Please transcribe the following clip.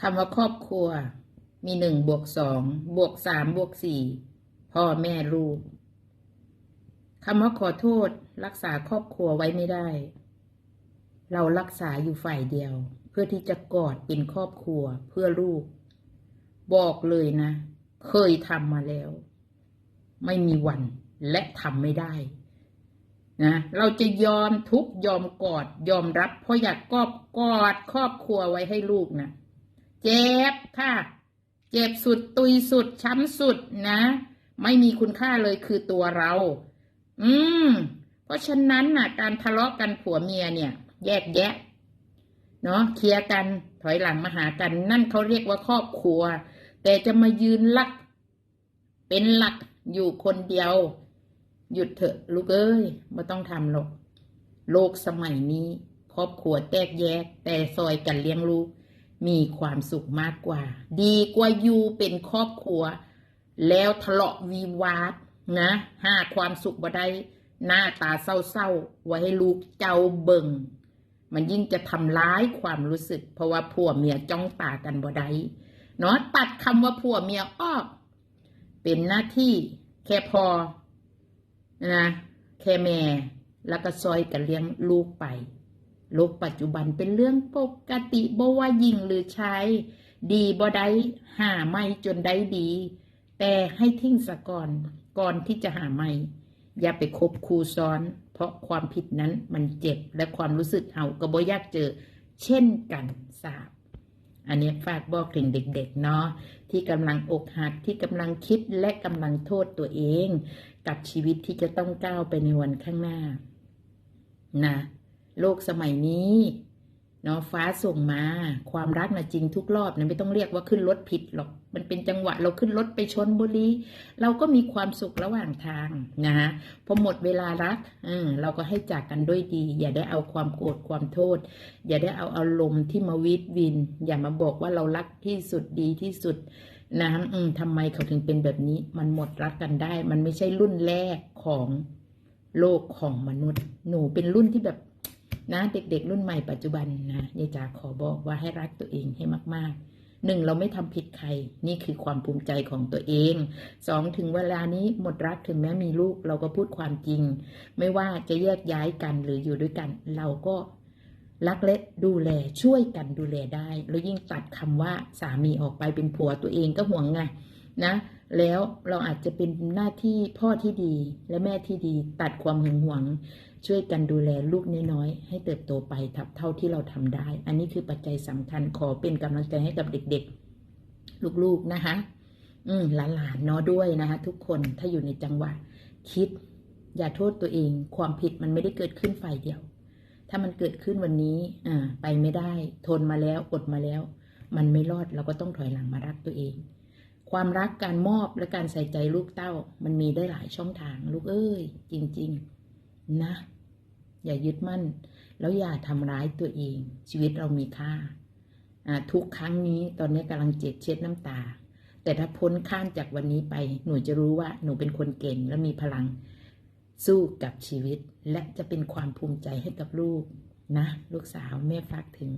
คำว่าครอบครัว มีหนึ่งบวกสองบวกสามบวกสี่พ่อแม่ลูกคำว่าขอโทษรักษาครอบครัวไว้ไม่ได้ เรารักษาอยู่ฝ่ายเดียว เพื่อที่จะกอดเป็นครอบครัวเพื่อลูก บอกเลยนะ เคยทำมาแล้ว ไม่มีวันและทำไม่ได้นะเราจะยอมทุกยอมกอดยอมรับ เพราะอยากกอบกอดครอบครัวไว้ให้ลูกนะ เจ็บค่ะ เจ็บสุดตุยสุด ช้ำสุดนะ ไม่มีคุณค่าเลยคือตัวเรา อืม เพราะฉะนั้นน่ะ การทะเลาะกันผัวเมียเนี่ย แยกแยะ เนาะเคลียร์กันถอยหลังมาหากัน นั่นเขาเรียกว่าครอบครัว แต่จะมายืนหลัก เป็นหลักอยู่คนเดียว หยุดเถอะ ลูกเอ้ยไม่ต้องทำหรอกโลกสมัยนี้ ครอบครัวแตกแยก แต่ซอยกันเลี้ยงลูก มีความสุขมากกว่า ดีกว่าอยู่เป็นครอบครัว แล้วทะเลาะวิวาทนะหาความสุขบ่ได้หน้าตาเศร้าๆไว้ให้ลูกเจ้าเบิงมันยิ่งจะทำร้ายความรู้สึก เพราะว่าผัวเมียจ้องตากันบ่ได้เนาะตัดคำว่าผัวเมียออก เป็นหน้าที่แค่พอนะแค่แม่แล้วก็ซอยกันเลี้ยงลูกไป โลกปัจจุบันเป็นเรื่องปกติบ่ว่าหญิงหรือชายดีบ่ได้หาไม่จนได้ดี แต่ให้ทิ้งสะก่อนก่อนที่จะหาไม่อย่าไปคบครูซ้อน เพราะความผิดนั้นมันเจ็บและความรู้สึกเอาก็บ่ยากเจอ เช่นกันสาบอันนี้ฝากบอกถึงเด็กๆเนาะที่กำลังอกหักที่กำลังคิดและกำลังโทษตัวเอง กับชีวิตที่จะต้องก้าวไปในวันข้างหน้า นะ โลกสมัยนี้เนาะฟ้าส่งมา ความรักนะจริงทุกรอบนะไม่ต้องเรียกว่าขึ้นรถผิดหรอก มันเป็นจังหวะเราขึ้นรถไปชนบุรีเราก็มีความสุขระหว่างทางนะฮะพอหมดเวลารักเออเราก็ให้จากกันด้วยดี อย่าได้เอาความโกรธความโทษ อย่าได้เอาอารมณ์ที่มาวิดวิน อย่ามาบอกว่าเรารักที่สุดดีที่สุดนะอืมทำไมเขาถึงเป็นแบบนี้ มันหมดรักกันได้ มันไม่ใช่รุ่นแรกของโลกของมนุษย์ หนูเป็นรุ่นที่แบบ นะเด็กๆ รุ่นใหม่ปัจจุบันนะยายจ๋าขอบอกว่าให้รักตัวเองให้มากๆหนึ่งเราไม่ทำผิดใคร นี่คือความภูมิใจของตัวเองสองถึงเวลานี้หมดรักถึงแม้มีลูกเราก็พูดความจริง ไม่ว่าจะแยกย้ายกันหรืออยู่ด้วยกัน เราก็รักและดูแลช่วยกันดูแลได้ แล้วยิ่งตัดคำว่าสามีออกไปเป็นผัวตัวเองก็ห่วงไงนะ แล้วเราอาจจะเป็นหน้าที่พ่อที่ดีและแม่ที่ดีตัดความหึงหวง ช่วยกันดูแลลูกน้อยๆให้เติบโตไปทับเท่าที่เราทำได้ อันนี้คือปัจจัยสำคัญขอเป็นกำลังใจให้กับเด็กๆ ลูกๆนะคะ อืมหลานๆเนาะด้วยนะคะทุกคนถ้าอยู่ในจังหวะ คิด อย่าโทษตัวเอง ความผิดมันไม่ได้เกิดขึ้นฝ่ายเดียว ถ้ามันเกิดขึ้นวันนี้อ่าไปไม่ได้ ทนมาแล้วอดมาแล้ว มันไม่รอดเราก็ต้องถอยหลังมารักตัวเอง ความรักการมอบและการใส่ใจลูกเต้า มันมีได้หลายช่องทาง ลูกเอ้ย จริง ๆ นะ อย่ายึดมั่น แล้วอย่าทำร้ายตัวเอง ชีวิตเรามีค่า ทุกครั้งนี้ตอนนี้กำลังเจ็บเช็ดน้ำตา แต่ถ้าพ้นข้ามจากวันนี้ไป หนูจะรู้ว่าหนูเป็นคนเก่งและมีพลัง สู้กับชีวิต และจะเป็นความภูมิใจให้กับลูกนะ ลูกสาวแม่ฝากถึง